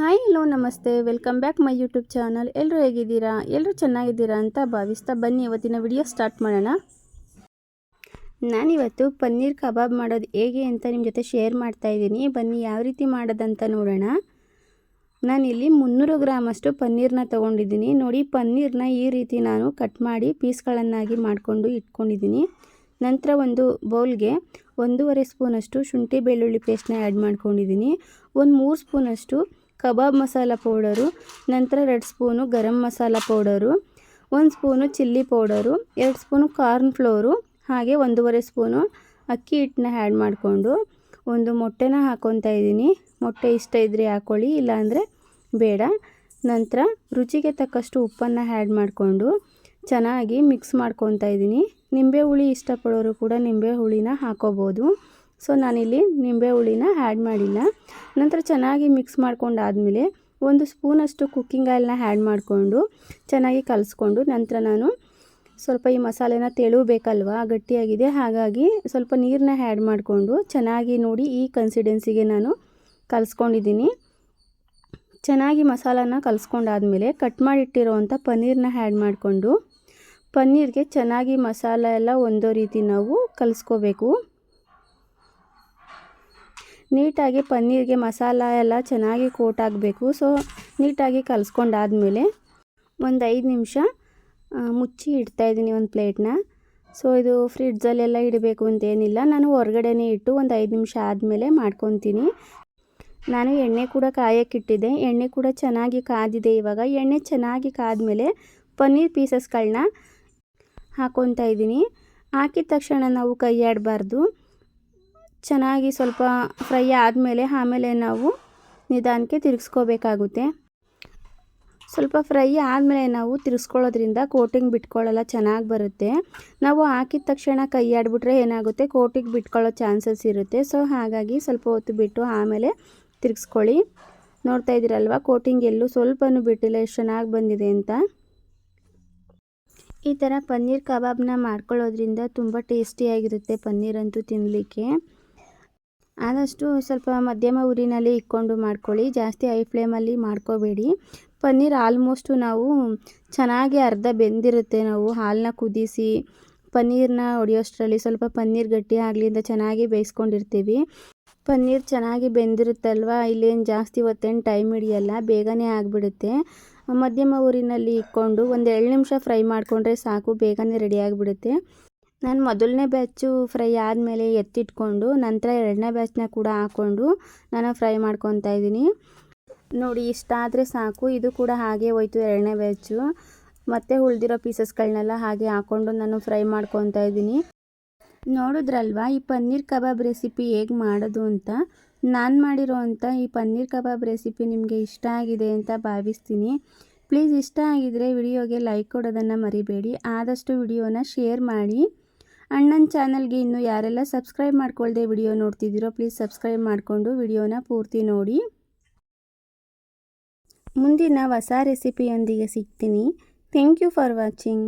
Hi, hello, ನಮಸ್ತೆ. Welcome back my YouTube channel. ಎಲ್ಲರೂ ಹೇಗಿದ್ದೀರಾ? ಎಲ್ಲರೂ ಚೆನ್ನಾಗಿದ್ದೀರಾ ಅಂತ ಭಾವಿಸ್ತಾ ಬನ್ನಿ. ಇವತ್ತಿನ ವಿಡಿಯೋ ಸ್ಟಾರ್ಟ್ ಮಾಡೋಣ. ನಾನಿವತ್ತು ಪನ್ನೀರ್ ಕಬಾಬ್ ಮಾಡೋದು ಹೇಗೆ ಅಂತ ನಿಮ್ಮ ಜೊತೆ ಶೇರ್ ಮಾಡ್ತಾ ಇದ್ದೀನಿ. ಬನ್ನಿ, ಯಾವ ರೀತಿ ಮಾಡೋದಂತ ನೋಡೋಣ. ನಾನಿಲ್ಲಿ ಮುನ್ನೂರು ಗ್ರಾಮಷ್ಟು ಪನ್ನೀರನ್ನ ತೊಗೊಂಡಿದ್ದೀನಿ. ನೋಡಿ ಪನ್ನೀರನ್ನ ಈ ರೀತಿ ನಾನು ಕಟ್ ಮಾಡಿ ಪೀಸ್ಗಳನ್ನಾಗಿ ಮಾಡಿಕೊಂಡು ಇಟ್ಕೊಂಡಿದ್ದೀನಿ. ನಂತರ ಒಂದು ಬೌಲ್ಗೆ ಒಂದೂವರೆ ಸ್ಪೂನಷ್ಟು ಶುಂಠಿ ಬೆಳ್ಳುಳ್ಳಿ ಪೇಸ್ಟ್ನ ಆ್ಯಡ್ ಮಾಡ್ಕೊಂಡಿದ್ದೀನಿ. ಒಂದು ಮೂರು ಸ್ಪೂನಷ್ಟು ಕಬಾಬ್ ಮಸಾಲ ಪೌಡರು, ನಂತರ ಎರಡು ಸ್ಪೂನು ಗರಂ ಮಸಾಲ ಪೌಡರು, ಒಂದು ಸ್ಪೂನು ಚಿಲ್ಲಿ ಪೌಡರು, ಎರಡು ಸ್ಪೂನು ಕಾರ್ನ್ ಫ್ಲೋರು, ಹಾಗೆ ಒಂದೂವರೆ ಸ್ಪೂನು ಅಕ್ಕಿ ಹಿಟ್ಟನ್ನ ಆ್ಯಡ್ ಮಾಡಿಕೊಂಡು ಒಂದು ಮೊಟ್ಟೆನ ಹಾಕ್ಕೊತಾ ಇದ್ದೀನಿ. ಮೊಟ್ಟೆ ಇಷ್ಟ ಇದ್ದರೆ ಹಾಕ್ಕೊಳ್ಳಿ ಇಲ್ಲಾಂದರೆ ಬೇಡ. ನಂತರ ರುಚಿಗೆ ತಕ್ಕಷ್ಟು ಉಪ್ಪನ್ನು ಆ್ಯಡ್ ಮಾಡಿಕೊಂಡು ಚೆನ್ನಾಗಿ ಮಿಕ್ಸ್ ಮಾಡ್ಕೊತಾ ಇದ್ದೀನಿ. ನಿಂಬೆ ಹುಳಿ ಇಷ್ಟಪಡೋರು ಕೂಡ ನಿಂಬೆ ಹುಳಿನ ಹಾಕೋಬೋದು. ಸೊ ನಾನಿಲ್ಲಿ ನಿಂಬೆ ಹುಳಿನ ಆ್ಯಡ್ ಮಾಡಿಲ್ಲ. ನಂತರ ಚೆನ್ನಾಗಿ ಮಿಕ್ಸ್ ಮಾಡ್ಕೊಂಡಾದಮೇಲೆ ಒಂದು ಸ್ಪೂನಷ್ಟು ಕುಕ್ಕಿಂಗ್ ಆಯಿಲ್ನ ಆ್ಯಡ್ ಮಾಡಿಕೊಂಡು ಚೆನ್ನಾಗಿ ಕಲಿಸ್ಕೊಂಡು ನಂತರ ನಾನು ಸ್ವಲ್ಪ ಈ ಮಸಾಲೆನ ತೆಳುಬೇಕಲ್ವ, ಗಟ್ಟಿಯಾಗಿದೆ. ಹಾಗಾಗಿ ಸ್ವಲ್ಪ ನೀರನ್ನ ಆ್ಯಡ್ ಮಾಡಿಕೊಂಡು ಚೆನ್ನಾಗಿ ನೋಡಿ ಈ ಕನ್ಸಿಡೆನ್ಸಿಗೆ ನಾನು ಕಲಿಸ್ಕೊಂಡಿದ್ದೀನಿ. ಚೆನ್ನಾಗಿ ಮಸಾಲಾನ ಕಲಿಸ್ಕೊಂಡಾದಮೇಲೆ ಕಟ್ ಮಾಡಿಟ್ಟಿರೋವಂಥ ಪನ್ನೀರನ್ನ ಆ್ಯಡ್ ಮಾಡಿಕೊಂಡು, ಪನ್ನೀರ್ಗೆ ಚೆನ್ನಾಗಿ ಮಸಾಲ ಎಲ್ಲ ಒಂದೋ ರೀತಿ ನಾವು ಕಲಿಸ್ಕೋಬೇಕು. ನೀಟಾಗಿ ಪನ್ನೀರ್ಗೆ ಮಸಾಲ ಎಲ್ಲ ಚೆನ್ನಾಗಿ ಕೋಟ್ ಆಗಬೇಕು. ಸೊ ನೀಟಾಗಿ ಕಲಿಸ್ಕೊಂಡಾದ್ಮೇಲೆ ಒಂದು ಐದು ನಿಮಿಷ ಮುಚ್ಚಿ ಇಡ್ತಾಯಿದ್ದೀನಿ ಒಂದು ಪ್ಲೇಟ್ನ ಸೊ ಇದು ಫ್ರಿಡ್ಜಲ್ಲೆಲ್ಲ ಇಡಬೇಕು ಅಂತೇನಿಲ್ಲ. ನಾನು ಹೊರಗಡೆನೇ ಇಟ್ಟು ಒಂದು ಐದು ನಿಮಿಷ ಆದಮೇಲೆ ಮಾಡ್ಕೊತೀನಿ. ನಾನು ಎಣ್ಣೆ ಕೂಡ ಕಾಯೋಕ್ಕಿಟ್ಟಿದ್ದೆ ಎಣ್ಣೆ ಕೂಡ ಚೆನ್ನಾಗಿ ಕಾದಿದೆ ಇವಾಗ. ಎಣ್ಣೆ ಚೆನ್ನಾಗಿ ಕಾದ್ಮೇಲೆ ಪನ್ನೀರ್ ಪೀಸಸ್ಗಳನ್ನ ಹಾಕ್ಕೊತಾ ಇದ್ದೀನಿ. ಹಾಕಿದ ತಕ್ಷಣ ನಾವು ಕೈ ಚೆನ್ನಾಗಿ ಸ್ವಲ್ಪ ಫ್ರೈ ಆದಮೇಲೆ ಆಮೇಲೆ ನಾವು ನಿಧಾನಕ್ಕೆ ತಿರುಗಿಸ್ಕೋಬೇಕಾಗುತ್ತೆ. ಸ್ವಲ್ಪ ಫ್ರೈ ಆದಮೇಲೆ ನಾವು ತಿರ್ಸ್ಕೊಳ್ಳೋದ್ರಿಂದ ಕೋಟಿಂಗ್ ಬಿಟ್ಕೊಳ್ಳಲ್ಲ ಚೆನ್ನಾಗಿ ಬರುತ್ತೆ. ನಾವು ಹಾಕಿದ ತಕ್ಷಣ ಕೈ ಆಡಿಬಿಟ್ರೆ ಏನಾಗುತ್ತೆ? ಕೋಟಿಂಗ್ ಬಿಟ್ಕೊಳ್ಳೋ ಚಾನ್ಸಸ್ ಇರುತ್ತೆ. ಸೊ, ಹಾಗಾಗಿ ಸ್ವಲ್ಪ ಹೊತ್ತು ಬಿಟ್ಟು ಆಮೇಲೆ ತಿರುಗಿಸ್ಕೊಳ್ಳಿ. ನೋಡ್ತಾ ಇದ್ದೀರಲ್ವ? ಕೋಟಿಂಗ್ ಎಲ್ಲೂ ಸ್ವಲ್ಪನೂ ಬಿಟ್ಟಿಲ್ಲ. ಎಷ್ಟು ಚೆನ್ನಾಗಿ ಬಂದಿದೆ ಅಂತ. ಈ ಥರ ಪನ್ನೀರ್ ಕಬಾಬ್ನ ಮಾಡ್ಕೊಳ್ಳೋದ್ರಿಂದ ತುಂಬ ಟೇಸ್ಟಿಯಾಗಿರುತ್ತೆ ಪನ್ನೀರ್ ಅಂತೂ ತಿನ್ನಲಿಕ್ಕೆ. ಆದಷ್ಟು ಸ್ವಲ್ಪ ಮಧ್ಯಮ ಉರಿನಲ್ಲಿ ಇಕ್ಕೊಂಡು ಮಾಡ್ಕೊಳ್ಳಿ. ಜಾಸ್ತಿ ಹೈ ಫ್ಲೇಮಲ್ಲಿ ಮಾಡ್ಕೋಬೇಡಿ. ಪನ್ನೀರ್ ಆಲ್ಮೋಸ್ಟು ನಾವು ಚೆನ್ನಾಗಿ ಅರ್ಧ ಬೆಂದಿರುತ್ತೆ ನಾವು. ಹಾಲನ್ನ ಕುದಿಸಿ ಪನ್ನೀರನ್ನ ಹೊಡೆಯೋಷ್ಟರಲ್ಲಿ ಸ್ವಲ್ಪ ಪನ್ನೀರ್ ಗಟ್ಟಿ ಅಂತ ಚೆನ್ನಾಗಿ ಬೇಯಿಸ್ಕೊಂಡಿರ್ತೀವಿ. ಪನ್ನೀರ್ ಚೆನ್ನಾಗಿ ಬೆಂದಿರುತ್ತಲ್ವ? ಇಲ್ಲೇನು ಜಾಸ್ತಿ ಹೊತ್ತೇನು ಟೈಮ್ ಹಿಡಿಯಲ್ಲ, ಬೇಗನೆ ಆಗಿಬಿಡುತ್ತೆ. ಮಧ್ಯಮ ಊರಿನಲ್ಲಿ ಇಕ್ಕೊಂಡು ಒಂದು ಎರಡು ನಿಮಿಷ ಫ್ರೈ ಮಾಡಿಕೊಂಡ್ರೆ ಸಾಕು, ಬೇಗನೆ ರೆಡಿ ಆಗಿಬಿಡುತ್ತೆ. ನಾನು ಮೊದಲನೇ ಬ್ಯಾಚು ಫ್ರೈ ಆದಮೇಲೆ ಎತ್ತಿಟ್ಕೊಂಡು, ನಂತರ ಎರಡನೇ ಬ್ಯಾಚ್ನ ಕೂಡ ಹಾಕ್ಕೊಂಡು ನಾನು ಫ್ರೈ ಮಾಡ್ಕೊತಾ ಇದ್ದೀನಿ. ನೋಡಿ ಇಷ್ಟ ಆದರೆ ಸಾಕು. ಇದು ಕೂಡ ಹಾಗೆ ಹೋಯ್ತು ಎರಡನೇ ಬ್ಯಾಚು ಮತ್ತು ಉಳಿದಿರೋ ಪೀಸಸ್ಗಳನ್ನೆಲ್ಲ ಹಾಗೆ ಹಾಕ್ಕೊಂಡು ನಾನು ಫ್ರೈ ಮಾಡ್ಕೊತಾ ಇದ್ದೀನಿ. ನೋಡಿದ್ರಲ್ವ, ಈ ಪನ್ನೀರ್ ಕಬಾಬ್ ರೆಸಿಪಿ ಹೇಗೆ ಮಾಡೋದು ಅಂತ? ನಾನು ಮಾಡಿರೋ ಅಂಥ ಈ ಪನ್ನೀರ್ ಕಬಾಬ್ ರೆಸಿಪಿ ನಿಮಗೆ ಇಷ್ಟ ಆಗಿದೆ ಅಂತ ಭಾವಿಸ್ತೀನಿ. ಪ್ಲೀಸ್ ಇಷ್ಟ ಆಗಿದ್ರೆ ವಿಡಿಯೋಗೆ ಲೈಕ್ ಕೊಡೋದನ್ನು ಮರಿಬೇಡಿ. ಆದಷ್ಟು ವಿಡಿಯೋನ ಶೇರ್ ಮಾಡಿ. ಅಣ್ಣನ ಚಾನಲ್ಗೆ ಇನ್ನು ಯಾರೆಲ್ಲ ಸಬ್ಸ್ಕ್ರೈಬ್ ಮಾಡ್ಕೊಳ್ದೆ ವಿಡಿಯೋ ನೋಡ್ತಿದ್ದೀರೋ ಪ್ಲೀಸ್ ಸಬ್ಸ್ಕ್ರೈಬ್ ಮಾಡಿಕೊಂಡು ವಿಡಿಯೋನ ಪೂರ್ತಿ ನೋಡಿ. ಮುಂದಿನ ಹೊಸ ರೆಸಿಪಿಯೊಂದಿಗೆ ಸಿಗ್ತೀನಿ. Thank you for watching.